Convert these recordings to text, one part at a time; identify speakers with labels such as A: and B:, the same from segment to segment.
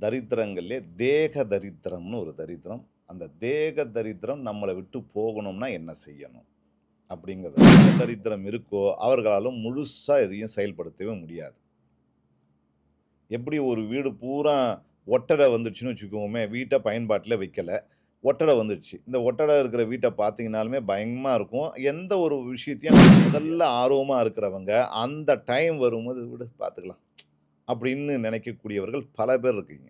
A: தரித்திரங்கள்லே தேக தரித்திரம்னு ஒரு தரித்திரம். அந்த தேக தரித்திரம் நம்மளை விட்டு போகணும்னா என்ன செய்யணும்? அப்படிங்கிறது. தரித்திரம் இருக்கோ அவர்களாலும் முழுசாக எதையும் செயல்படுத்தவே முடியாது. எப்படி ஒரு வீடு பூரா ஒட்டடை வந்துடுச்சுன்னு வச்சுக்கோமே வீட்டை பயன்பாட்டில் வைக்கலை. ஒட்டடை வந்துடுச்சு. இந்த ஒட்டடை இருக்கிற வீட்டை பார்த்தீங்கனாலுமே பயங்கரமாக இருக்கும். எந்த ஒரு விஷயத்தையும் முதல்ல ஆர்வமாக இருக்கிறவங்க அந்த டைம் வரும்போது விடு பார்த்துக்கலாம். அப்படின்னு நினைக்கக்கூடியவர்கள் பல பேர் இருக்கீங்க.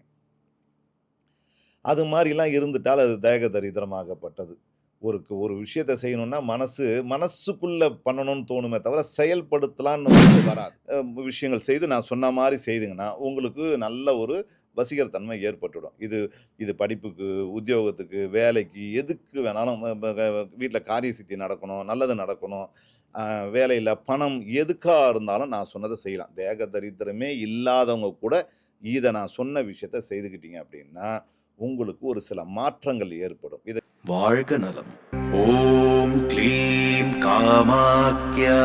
A: அது மாதிரிலாம் இருந்துட்டால் அது தேக தரித்திரமாகப்பட்டது. ஒரு ஒரு விஷயத்தை செய்யணும்னா மனசு மனசுக்குள்ளே பண்ணணும்னு தோணுமே தவிர செயல்படுத்தலான்னு வந்து வராது. விஷயங்கள் செய்து நான் சொன்ன மாதிரி செய்துங்கன்னா உங்களுக்கு நல்ல ஒரு வசீகரத்தன்மை ஏற்பட்டுடும் இது இது படிப்புக்கு உத்தியோகத்துக்கு வேலைக்கு எதுக்கு வேணாலும் வீட்டில் காரிய சித்தி நடக்கணும் நல்லது நடக்கணும் வேலையில் பணம் எதுக்காக இருந்தாலும் நான் சொன்னதை செய்யலாம். தேக தரித்திரமே இல்லாதவங்க கூட இதை நான் சொன்ன விஷயத்த செய்துக்கிட்டீங்க அப்படின்னா உங்களுக்கு ஒரு சில மாற்றங்கள் ஏற்படும். இது
B: வாழ்க நலம். ஓம் க்ளீம் காமாக்யா.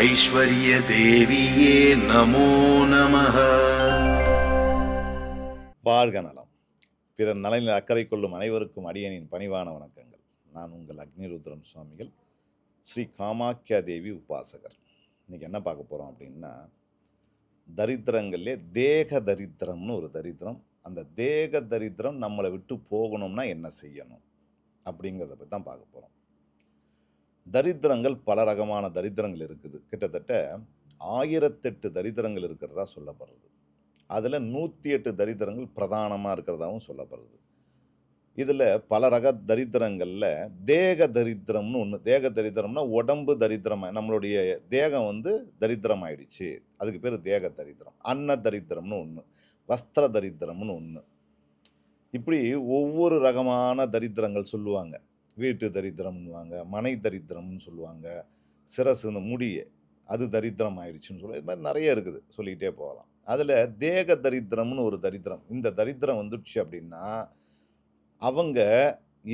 B: ஐஸ்வர்ய தேவியே நமோ நமஹ.
A: வாழ்க நலம் பிறர் நலனில் அக்கறை கொள்ளும் அனைவருக்கும் அடியனின் பணிவான வணக்கங்கள். நான் உங்கள் அக்னிருத்ரன் சுவாமிகள் ஸ்ரீ காமாக்கியா தேவி உபாசகர். இன்றைக்கி என்ன பார்க்க போகிறோம் அப்படின்னா தரித்திரங்கள்லே தேக தரித்திரம்னு ஒரு தரித்திரம். அந்த தேக தரித்திரம் நம்மளை விட்டு போகணும்னா என்ன செய்யணும் அப்படிங்கிறத பற்றி தான் பார்க்க போகிறோம் தரித்திரங்கள் பல ரகமான தரித்திரங்கள் இருக்குது. கிட்டத்தட்ட ஆயிரத்தெட்டு தரித்திரங்கள் இருக்கிறதா சொல்லப்படுறது. அதில் நூற்றி எட்டு தரித்திரங்கள் பிரதானமாக இருக்கிறதாகவும் சொல்லப்படுது. இதில் பல ரக தரித்திரங்களில் தேக தரித்திரம்னு ஒன்று தேக தரித்திரம்னா உடம்பு தரித்திரமாக நம்மளுடைய தேகம் வந்து தரித்திரம் ஆயிடுச்சு அதுக்கு பேர் தேக தரித்திரம். அன்ன தரித்திரம்னு ஒன்று வஸ்திர தரித்திரம்னு ஒன்று இப்படி ஒவ்வொரு ரகமான தரித்திரங்கள் சொல்லுவாங்க. வீட்டு தரித்திரம்னுவாங்க மனை தரித்திரம்னு சொல்லுவாங்க சிரசு இந்த முடிய அது தரித்திரம் ஆயிடுச்சுன்னு சொல்லி இது மாதிரி நிறைய இருக்குது. சொல்லிக்கிட்டே போகலாம். அதில் தேக தரித்திரம்னு ஒரு தரித்திரம். இந்த தரித்திரம் வந்துடுச்சு அப்படின்னா அவங்க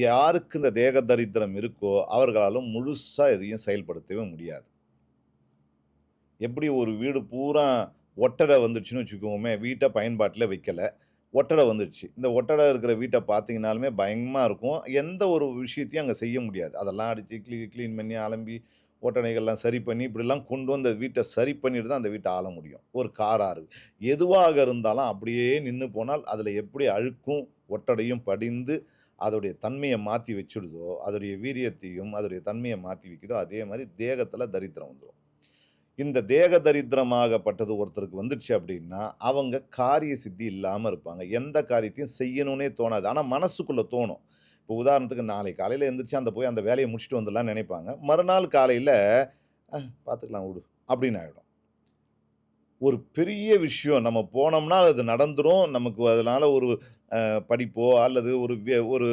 A: யாருக்கு இந்த தேக தரித்திரம் இருக்கோ அவர்களாலும் முழுசாக எதையும் செயல்படுத்தவே முடியாது. எப்படி ஒரு வீடு பூரா ஒட்டடை வந்துடுச்சுன்னு வச்சுக்கோமே வீட்டை பயன்பாட்டில் வைக்கலை. ஒட்டடை வந்துடுச்சு. இந்த ஒட்டடை இருக்கிற வீட்டை பார்த்தீங்கனாலுமே பயங்கரமாக இருக்கும். எந்த ஒரு விஷயத்தையும் அங்கே செய்ய முடியாது. அதெல்லாம் அடித்து க்ளீ க்ளீன் பண்ணி அலம்பி ஒட்டடைகள்லாம் சரி பண்ணி இப்படிலாம் கொண்டு வந்து அந்த வீட்டை சரி பண்ணிட்டு தான் அந்த வீட்டை ஆள முடியும். ஒரு காராக இருக்குது எதுவாக இருந்தாலும் அப்படியே நின்று போனால் அதில் எப்படி அழுக்கும் ஒட்டடையும் படிந்து அதோடைய தன்மையை மாற்றி வச்சுடுதோ அதோடைய வீரியத்தையும் அதோடைய தன்மையை மாற்றி வைக்குதோ அதே மாதிரி தேகத்தில் தரித்திரம் வந்துடும் இந்த தேக தரித்திரமாகப்பட்டது ஒருத்தருக்கு வந்துடுச்சு அப்படின்னா அவங்க காரிய சித்தி இல்லாமல் இருப்பாங்க. எந்த காரியத்தையும் செய்யணும்னே தோணாது. ஆனால் மனசுக்குள்ளே தோணும். இப்போ உதாரணத்துக்கு நாளை காலையில் எழுந்திரிச்சு அந்த போய் அந்த வேலையை முடிச்சுட்டு வந்துடலாம்னு நினைப்பாங்க. மறுநாள் காலையில் பார்த்துக்கலாம் விடு அப்படின்னு ஆகிடும் ஒரு பெரிய விஷயம் நம்ம போனோம்னா அது நடந்துடும் நமக்கு அதனால் ஒரு படிப்போ அல்லது ஒரு வே- ஒரு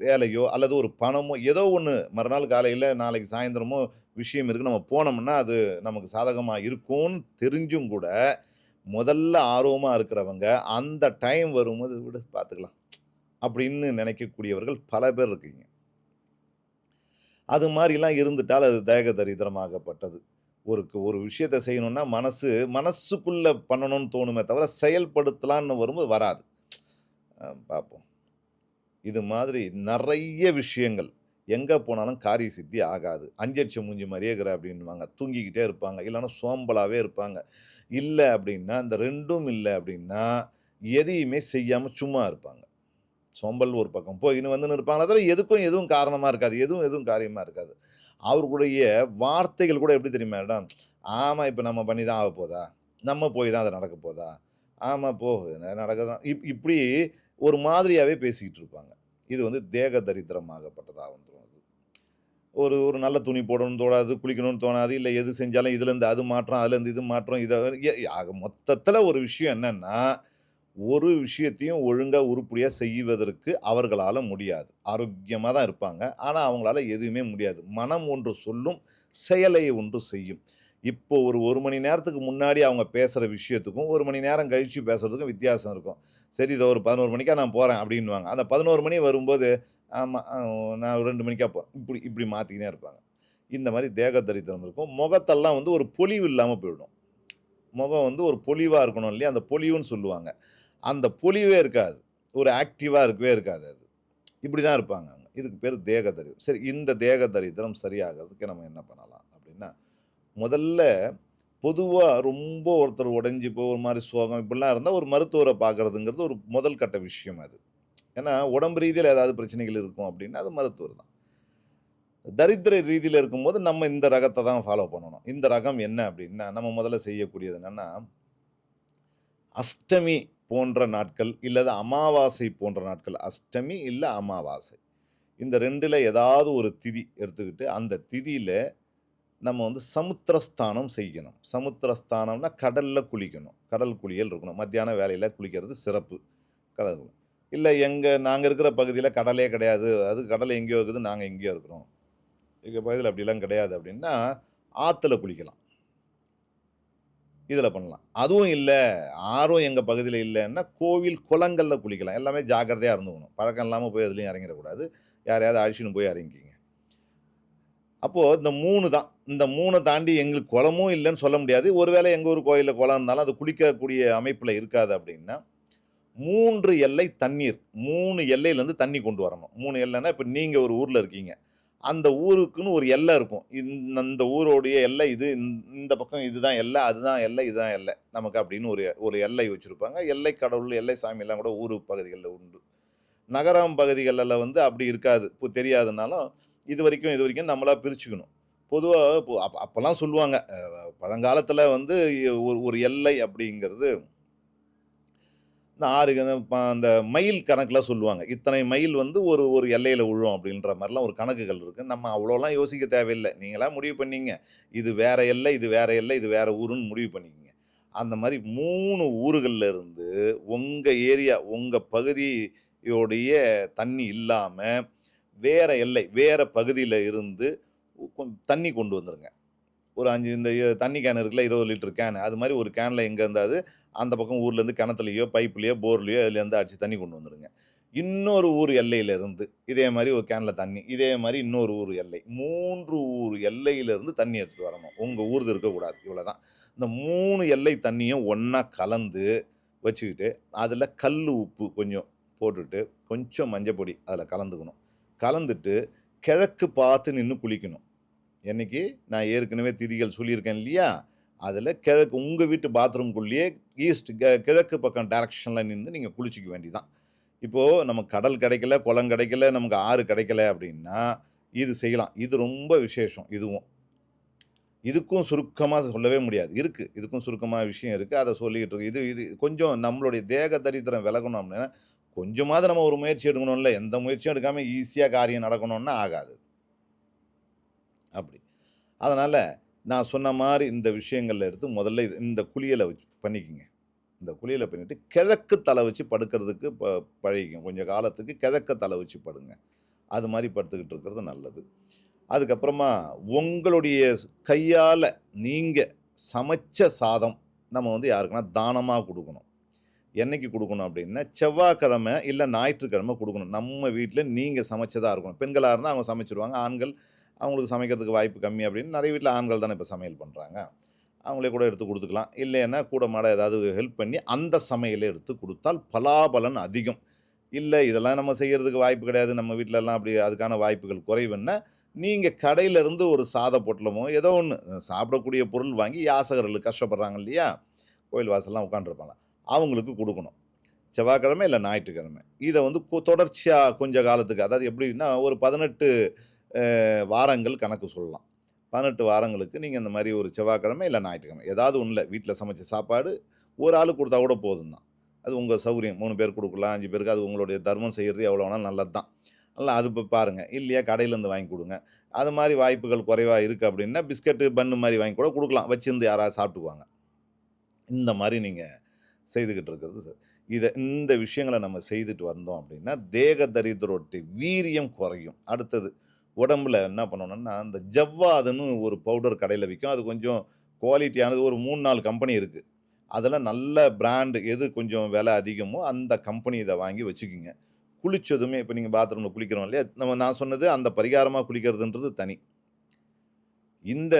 A: வேலையோ அல்லது ஒரு பணமோ ஏதோ ஒன்று மறுநாள் காலையில் நாளைக்கு சாயந்தரமோ விஷயம் இருக்குது நம்ம போனோம்னா அது நமக்கு சாதகமாக இருக்கும்னு தெரிஞ்சும் கூட முதல்ல ஆர்வமாக இருக்கிறவங்க அந்த டைம் வரும்போது விடு பார்த்துக்கலாம். அப்படின்னு நினைக்கக்கூடியவர்கள் பல பேர் இருக்கீங்க. அது மாதிரிலாம் இருந்துட்டால் அது தேக தரித்திரமாகப்பட்டது. ஒரு ஒரு விஷயத்தை செய்யணும்னா மனசு மனசுக்குள்ளே பண்ணணும்னு தோணுமே தவிர செயல்படுத்தலான்னு வரும்போது வராது. பார்ப்போம் இது மாதிரி நிறைய விஷயங்கள். எங்கே போனாலும் காரிய சித்தி ஆகாது. அஞ்சடிச்சு மூஞ்சி மாதிரியே இருக்கிற அப்படின்வாங்க தூங்கிக்கிட்டே இருப்பாங்க. இல்லைன்னா சோம்பலாகவே இருப்பாங்க. இல்லை அப்படின்னா இந்த ரெண்டும் இல்லை அப்படின்னா எதையுமே செய்யாமல் சும்மா இருப்பாங்க. சோம்பல் ஒரு பக்கம். போயின்னு வந்துன்னு இருப்பாங்க தவிர எதுக்கும் எதுவும் காரணமாக இருக்காது. எதுவும் எதுவும் காரியமாக இருக்காது. அவர்களுடைய வார்த்தைகள் கூட எப்படி தெரியுமா மேடம்? ஆமாம் இப்போ நம்ம பண்ணி தான் ஆக போதா? நம்ம போய் தான் அது நடக்க போதா? ஆமாம் போ என்ன இப் இப்படி ஒரு மாதிரியாகவே பேசிக்கிட்டு இருப்பாங்க. இது வந்து தேக தரித்திரமாகப்பட்டதாக வந்துடும் அது. ஒரு ஒரு நல்ல துணி போடணும்னு தோணாது குளிக்கணும்னு தோணாது இல்லை எது செஞ்சாலும் இதுலேருந்து அது மாற்றம் அதுலேருந்து இது மாற்றம் இதை ஆக மொத்தத்தில் ஒரு விஷயம் என்னென்னா ஒரு விஷயத்தையும் ஒழுங்காக உருப்படியாக செய்வதற்கு அவர்களால் முடியாது. ஆரோக்கியமாக தான் இருப்பாங்க. ஆனால் அவங்களால எதுவுமே முடியாது. மனம் ஒன்று சொல்லும் செயலை ஒன்று செய்யும். இப்போ ஒரு ஒரு மணி நேரத்துக்கு முன்னாடி அவங்க பேசுகிற விஷயத்துக்கும் ஒரு மணி நேரம் கழித்து பேசுகிறதுக்கும் வித்தியாசம் இருக்கும். சரி இதை ஒரு பதினோரு மணிக்கா நான் போகிறேன் அப்படின்வாங்க அந்த பதினோரு மணி வரும்போது ஆமாம் நான் ஒரு ரெண்டு மணிக்கா போகிறேன் இப்படி இப்படி மாற்றிக்கினே இருப்பாங்க. இந்த மாதிரி தேக தரித்திரம் இருக்கும். முகத்தெல்லாம் வந்து ஒரு பொலிவு இல்லாமல் போயிடும். முகம் வந்து ஒரு பொலிவாக இருக்கணும் இல்லையா? அந்த பொலிவுன்னு சொல்லுவாங்க. அந்த பொலிவே இருக்காது. ஒரு ஆக்டிவாக இருக்கவே இருக்காது அது. இப்படி தான் இருப்பாங்க அவங்க இதுக்கு பேர் தேக தரித்திரம் சரி இந்த தேக தரித்திரம் சரியாகிறதுக்கு நம்ம என்ன பண்ணலாம் அப்படின்னா முதல்ல பொதுவாக ரொம்ப ஒருத்தர் உடஞ்சி போய் ஒரு மாதிரி சோகம் இப்படிலாம் இருந்தால் ஒரு மருத்துவரை பார்க்குறதுங்கிறது ஒரு முதல் கட்ட விஷயம் அது. ஏன்னா உடம்பு ரீதியில் ஏதாவது பிரச்சனைகள் இருக்கும் அப்படின்னா அது மருத்துவர் தான். தரித்திர ரீதியில் இருக்கும்போது நம்ம இந்த ரகத்தை தான் ஃபாலோ பண்ணணும். இந்த ரகம் என்ன அப்படின்னா நம்ம முதல்ல செய்யக்கூடியது என்னென்னா அஷ்டமி போன்ற நாட்கள் இல்லது அமாவாசை போன்ற நாட்கள் அஷ்டமி இல்லை அமாவாசை. இந்த ரெண்டில் ஏதாவது ஒரு திதி எடுத்துக்கிட்டு அந்த திதியில் நம்ம வந்து சமுத்திரஸ்தானம் செய்யணும். சமுத்திரஸ்தானம்னா கடலில் குளிக்கணும். கடல் குளியல் இருக்கணும். மத்தியான வேலையில் குளிக்கிறது சிறப்பு. கடல் இல்லை எங்கள் நாங்கள் இருக்கிற பகுதியில் கடலே கிடையாது. அது கடலை எங்கேயோ இருக்குது நாங்கள் எங்கேயோ இருக்கிறோம். எங்கள் பகுதியில் அப்படிலாம் கிடையாது அப்படின்னா ஆற்றுல குளிக்கலாம். இதில் பண்ணலாம். அதுவும் இல்லை ஆறும் எங்கள் பகுதியில் இல்லைன்னா கோவில் குளங்களில் குளிக்கலாம். எல்லாமே ஜாக்கிரதையாக இருந்துக்கணும். பழக்கம் இல்லாமல் போய் அதுலேயும் இறங்கிடக்கூடாது. யாரையாவது அழிச்சின்னு போய் இறங்கிக்கிங்க. அப்போது இந்த மூணு தான். இந்த மூணை தாண்டி எங்களுக்கு குளமும் இல்லைன்னு சொல்ல முடியாது. ஒருவேளை எங்கள் ஊர் கோயிலில் குளம் இருந்தாலும் அது குளிக்கக்கூடிய அமைப்பில் இருக்காது அப்படின்னா மூன்று எல்லை தண்ணீர் மூணு எல்லையிலேருந்து தண்ணி கொண்டு வரணும். மூணு எல்லைன்னா இப்போ நீங்கள் ஒரு ஊரில் இருக்கீங்க. அந்த ஊருக்குன்னு ஒரு எல்லை இருக்கும். இந்த ஊரோடைய எல்லை இது இந்த- இந்த பக்கம் இதுதான் எல்லை அதுதான் எல்லை இதுதான் எல்லை. நமக்கு அப்படின்னு ஒரு ஒரு எல்லை வச்சுருப்பாங்க. எல்லை கடவுள் எல்லை சாமியெல்லாம் கூட ஊர் பகுதிகளில் உண்டு. நகரம் பகுதிகளில் வந்து அப்படி இருக்காது. இப்போ தெரியாதுனாலும் இது வரைக்கும் இது வரைக்கும் நம்மளாக பிரிச்சுக்கணும். பொதுவாக இப்போ அப்போ அப்போல்லாம் சொல்லுவாங்க பழங்காலத்தில் வந்து ஒரு ஒரு எல்லை அப்படிங்கிறது இந்த ஆறு ப- அந்த மைல் கணக்கில் சொல்லுவாங்க. இத்தனை மைல் வந்து ஒரு ஒரு எல்லையில் விழும் அப்படின்ற மாதிரிலாம் ஒரு கணக்குகள் இருக்குது நம்ம அவ்வளோலாம் யோசிக்க தேவையில்லை. நீங்களாம் முடிவு பண்ணிங்க. இது வேற எல்லை இது வேற எல்லை இது வேற ஊருன்னு முடிவு பண்ணிக்கங்க அந்த மாதிரி மூணு ஊர்களில் இருந்து உங்கள் ஏரியா உங்கள் பகுதியோடைய தண்ணி இல்லாமல் வேற எல்லை வேற பகுதியில் இருந்து கொ- தண்ணி கொண்டு வந்துடுங்க ஒரு அஞ்சு இந்த தண்ணி கேன் இருக்குல்ல இருபது லிட்டர் கேன் அது மாதிரி ஒரு கேனில் எங்கே இருந்தாது அந்த பக்கம் ஊர்லேருந்து கிணத்துலையோ பைப்லேயோ போர்லேயோ இதுலேருந்து அடிச்சு தண்ணி கொண்டு வந்துடுங்க இன்னொரு ஊர் எல்லையிலேருந்து இதே மாதிரி ஒரு கேனில் தண்ணி இதே மாதிரி இன்னொரு ஊர் எல்லை மூன்று ஊர் எல்லையிலேருந்து தண்ணி எடுத்துகிட்டு வரணும். உங்கள் ஊர்து இருக்கக்கூடாது இவ்வளோ தான் இந்த மூணு எல்லை தண்ணியும் ஒன்றா கலந்து வச்சுக்கிட்டு அதில் கல் உப்பு கொஞ்சம் போட்டுட்டு கொஞ்சம் மஞ்சப்பொடி அதில் கலந்துக்கணும். கலந்துட்டு கிழக்கு பார்த்து நின்று குளிக்கணும். என்னைக்கு நான் ஏற்கனவே திதிகள் சொல்லியிருக்கேன் இல்லையா? அதில் கிழக்கு உங்கள் வீட்டு பாத்ரூம்குள்ளேயே ஈஸ்ட் கிழக்கு பக்கம் டேரக்ஷனில் நின்று நீங்கள் குளிச்சிக்க வேண்டிதான். இப்போது நம்ம கடல் கிடைக்கல குளம் கிடைக்கல நமக்கு ஆறு கிடைக்கல அப்படின்னா இது செய்யலாம். இது ரொம்ப விசேஷம் இதுவும். இதுக்கும் சுருக்கமாக சொல்லவே முடியாது. இருக்குது இதுக்கும் சுருக்கமாக விஷயம் இருக்குது அதை சொல்லிக்கிட்டு இருக்கு. இது இது கொஞ்சம் நம்மளுடைய தேக தரித்திரம் விலகணும் அப்படின்னா கொஞ்சமாவது நம்ம ஒரு முயற்சி எடுக்கணும்ல. எந்த முயற்சியும் எடுக்காமல் ஈஸியாக காரியம் நடக்கணும்னா ஆகாது. அப்படி. அதனால் நான் சொன்ன மாதிரி இந்த விஷயங்களில் எடுத்து முதல்ல இது இந்த குளியலை வச்சு பண்ணிக்கங்க. இந்த குளியலை பண்ணிவிட்டு கிழக்கு தலை வச்சு படுக்கிறதுக்கு ப பழகிக்கும் கொஞ்சம் காலத்துக்கு கிழக்க தலை வச்சு படுங்க. அது மாதிரி படுத்துக்கிட்டு இருக்கிறது நல்லது. அதுக்கப்புறமா உங்களுடைய கையால் நீங்கள் சமைச்ச சாதம் நம்ம வந்து யாருக்குன்னா தானமாக கொடுக்கணும். என்னைக்கு கொடுக்கணும் அப்படின்னா செவ்வாய்க்கிழமை இல்லை ஞாயிற்றுக்கிழமை கொடுக்கணும். நம்ம வீட்டில் நீங்கள் சமைச்சதாக இருக்கணும். பெண்களாக இருந்தால் அவங்க சமைச்சிருவாங்க ஆண்கள் அவங்களுக்கு சமைக்கிறதுக்கு வாய்ப்பு கம்மி அப்படின்னு நிறைய வீட்டில் ஆண்கள் தானே இப்போ சமையல் பண்ணுறாங்க அவங்களே கூட எடுத்து கொடுத்துக்கலாம். இல்லைன்னா கூட மாட ஏதாவது ஹெல்ப் பண்ணி அந்த சமையலை எடுத்து கொடுத்தால் பலாபலன் அதிகம். இல்லை இதெல்லாம் நம்ம செய்கிறதுக்கு வாய்ப்பு கிடையாது. நம்ம வீட்டிலலாம் அப்படி அதுக்கான வாய்ப்புகள் குறைவுன்னா நீங்கள் கடையிலேருந்து ஒரு சாத பொட்டலமோ ஏதோ ஒன்று சாப்பிடக்கூடிய பொருள் வாங்கி யாசகர்கள் கஷ்டப்படுறாங்க இல்லையா? கோயில் வாசல்லாம் உட்காந்துருப்பாங்க அவங்களுக்கு கொடுக்கணும். செவ்வாய்க்கிழமை இல்லை ஞாயிற்றுக்கிழமை. இதை வந்து தொடர்ச்சியாக கொஞ்ச காலத்துக்கு அதாவது எப்படின்னா ஒரு பதினெட்டு வாரங்கள் கணக்கு சொல்லலாம். பதினெட்டு வாரங்களுக்கு நீங்கள் இந்த மாதிரி ஒரு செவ்வாய்க்கிழமை இல்லை ஞாயிற்றுக்கிழமை ஏதாவது ஒன்றில் வீட்டில் சமைச்ச சாப்பாடு ஒரு ஆள் கொடுத்தா கூட போதும் தான் அது உங்கள் சௌகரியம். மூணு பேர் கொடுக்கலாம் அஞ்சு பேருக்கு அது உங்களுடைய தர்மம் செய்கிறது எவ்வளோ வேணாலும் நல்லது தான் நல்லா அது இப்போ பாருங்கள் இல்லையா கடையிலேருந்து வாங்கி கொடுங்க. அது மாதிரி வாய்ப்புகள் குறைவாக இருக்குது அப்படின்னா பிஸ்கட்டு பன்னு மாதிரி வாங்கி கூட கொடுக்கலாம். வச்சுருந்து யாராவது சாப்பிட்டுக்குவாங்க. இந்த மாதிரி நீங்கள் செய்துக்கிட்டு இருக்கிறது சார். இதை இந்த விஷயங்களை நம்ம செய்துட்டு வந்தோம் அப்படின்னா தேக தரித்திரோட்டு வீரியம் குறையும். அடுத்தது உடம்புல என்ன பண்ணணும்னா அந்த ஜவ்வாதுன்னு ஒரு பவுடர் கடையில் விற்கும் அது கொஞ்சம் குவாலிட்டியானது ஒரு மூணு நாலு கம்பெனி இருக்குது அதில் நல்ல பிராண்டு எது கொஞ்சம் விலை அதிகமோ அந்த கம்பெனி இதை வாங்கி வச்சுக்கிங்க. குளித்ததுமே இப்போ நீங்கள் பாத்ரூமில் குளிக்கிறோம் இல்லையா? நம்ம நான் சொன்னது அந்த பரிகாரமாக குளிக்கிறதுன்றது தனி. இந்த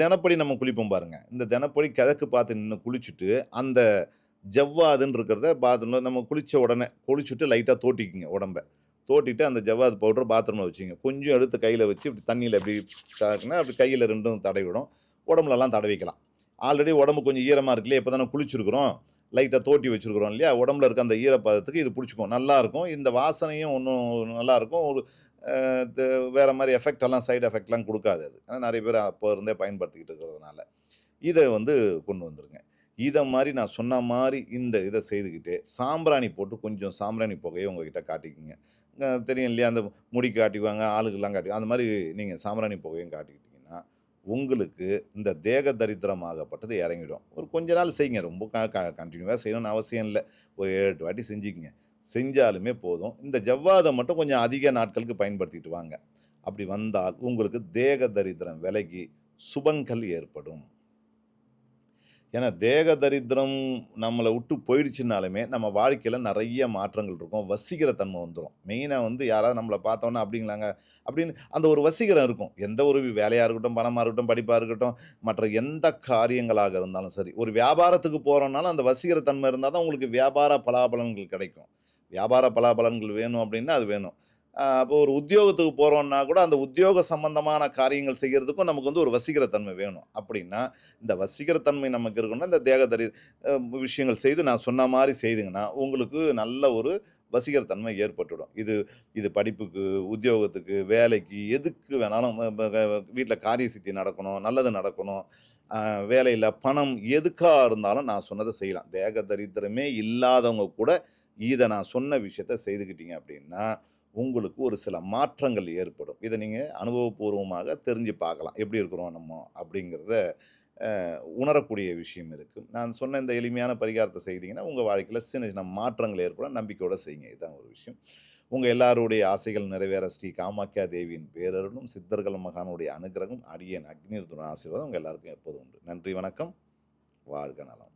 A: தினப்படி நம்ம குளிப்போம் பாருங்கள் இந்த தினப்படி கிழக்கு பார்த்து நின்று குளிச்சுட்டு அந்த ஜவ்வாதுன்னு இருக்கிறத பாத்ரூமில் நம்ம குளித்த உடனே குளிச்சுட்டு லைட்டாக தோட்டிக்குங்க உடம்ப. தோட்டிட்டு அந்த ஜவ்வாது பவுடர் பாத்ரூமில் வச்சுங்க. கொஞ்சம் எடுத்து கையில் வச்சு இப்படி தண்ணியில் அப்படி தாக்குனா அப்படி கையில் ரெண்டும் தடவிடும். உடம்புலலாம் தடவிக்கலாம். ஆல்ரெடி உடம்பு கொஞ்சம் ஈரமாக இருக்கு இல்லையா? இப்போ தானே குளிச்சிருக்கிறோம். லைட்டாக தோட்டி வச்சுருக்குறோம் இல்லையா? உடம்புல இருக்க அந்த ஈரப்பதத்துக்கு இது பிடிச்சிக்கும். நல்லாயிருக்கும் இந்த வாசனையும் ஒன்றும் நல்லாயிருக்கும் ஒரு வேறு மாதிரி எஃபெக்ட் எல்லாம் சைடு எஃபெக்ட்லாம் கொடுக்காது அது. ஆனால் நிறைய பேர் அப்போ இருந்தே பயன்படுத்திக்கிட்டு இருக்கிறதுனால. இதை வந்து கொண்டு வந்துருங்க. இதை மாதிரி நான் சொன்ன மாதிரி இந்த இதை செய்துக்கிட்டு சாம்பிராணி போட்டு கொஞ்சம் சாம்பிராணி புகையை உங்ககிட்ட காட்டிக்கிங்க. தெரியும் இல்லையா? அந்த முடி காட்டிக்குவாங்க ஆளுக்கெல்லாம் காட்டி அந்த மாதிரி நீங்கள் சாம்பிராணி புகையும் காட்டிக்கிட்டிங்கன்னா உங்களுக்கு இந்த தேக தரித்திரமாகப்பட்டது இறங்கிடும். ஒரு கொஞ்ச நாள் செய்யுங்க. ரொம்ப கண்டினியூவாக செய்யணும்னு அவசியம் இல்லை. ஒரு ஏழு எட்டு வாட்டி செஞ்சுக்கிங்க. செஞ்சாலுமே போதும். இந்த ஜவ்வாதை மட்டும் கொஞ்சம் அதிக நாட்களுக்கு பயன்படுத்திட்டு வாங்க. அப்படி வந்தால் உங்களுக்கு தேக தரித்திரம் விலகி சுபங்கள் ஏற்படும். ஏன்னா தேக தரித்திரம் நம்மளை விட்டு போயிடுச்சுனாலுமே நம்ம வாழ்க்கையில் நிறைய மாற்றங்கள் இருக்கும். வசீகர தன்மை வந்துடும் மெயினாக வந்து யாராவது நம்மளை பார்த்தோன்னா அப்படிங்களாங்க? அப்படின்னு அந்த ஒரு வசீகரம் இருக்கும். எந்த ஒரு வேலையாக இருக்கட்டும் பணமாக இருக்கட்டும் படிப்பாக இருக்கட்டும் மற்ற எந்த காரியங்களாக இருந்தாலும் சரி. ஒரு வியாபாரத்துக்கு போகிறோம்னாலும் அந்த வசீகர தன்மை இருந்தால் தான் உங்களுக்கு வியாபார பலாபலன்கள் கிடைக்கும். வியாபார பலாபலன்கள் வேணும் அப்படின்னா அது வேணும். இப்போ ஒரு உத்தியோகத்துக்கு போகிறோம்னா கூட அந்த உத்தியோக சம்பந்தமான காரியங்கள் செய்கிறதுக்கும் நமக்கு வந்து ஒரு வசீகரத்தன்மை வேணும். அப்படின்னா இந்த வசீகரத்தன்மை நமக்கு இருக்குன்னா இந்த தேகதரி விஷயங்கள் செய்து நான் சொன்ன மாதிரி செய்துங்கன்னா உங்களுக்கு நல்ல ஒரு வசீகரத்தன்மை ஏற்பட்டுடும் இது இது படிப்புக்கு உத்தியோகத்துக்கு வேலைக்கு எதுக்கு வேணாலும் வீட்டில் காரிய சித்தி நடக்கணும் நல்லது நடக்கணும் வேலையில் பணம் எதுக்காக இருந்தாலும் நான் சொன்னதை செய்யலாம். தேக தரித்திரமே இல்லாதவங்க கூட இதை நான் சொன்ன விஷயத்த செய்துக்கிட்டீங்க அப்படின்னா உங்களுக்கு ஒரு சில மாற்றங்கள் ஏற்படும். இதை நீங்கள் அனுபவபூர்வமாக தெரிஞ்சு பார்க்கலாம். எப்படி இருக்கிறோம் நம்ம அப்படிங்கிறத உணரக்கூடிய விஷயம் இருக்குது நான் சொன்ன இந்த எளிமையான பரிகாரத்தை செய்தீங்கன்னா உங்கள் வாழ்க்கையில் சின்ன சின்ன மாற்றங்கள் ஏற்படும். நம்பிக்கையோடு செய்யுங்க. இதுதான் ஒரு விஷயம். உங்கள் எல்லாருடைய ஆசைகள் நிறைவேற ஸ்ரீ காமாக்கியா தேவியின் பேரருளும் சித்தர்கள் மகானுடைய அனுகிரகம் அடியன் அக்னிருத்துடன் ஆசீர்வாதம் உங்கள் எல்லாருக்கும் எப்போதும் உண்டு. நன்றி வணக்கம். வாழ்க நலம்.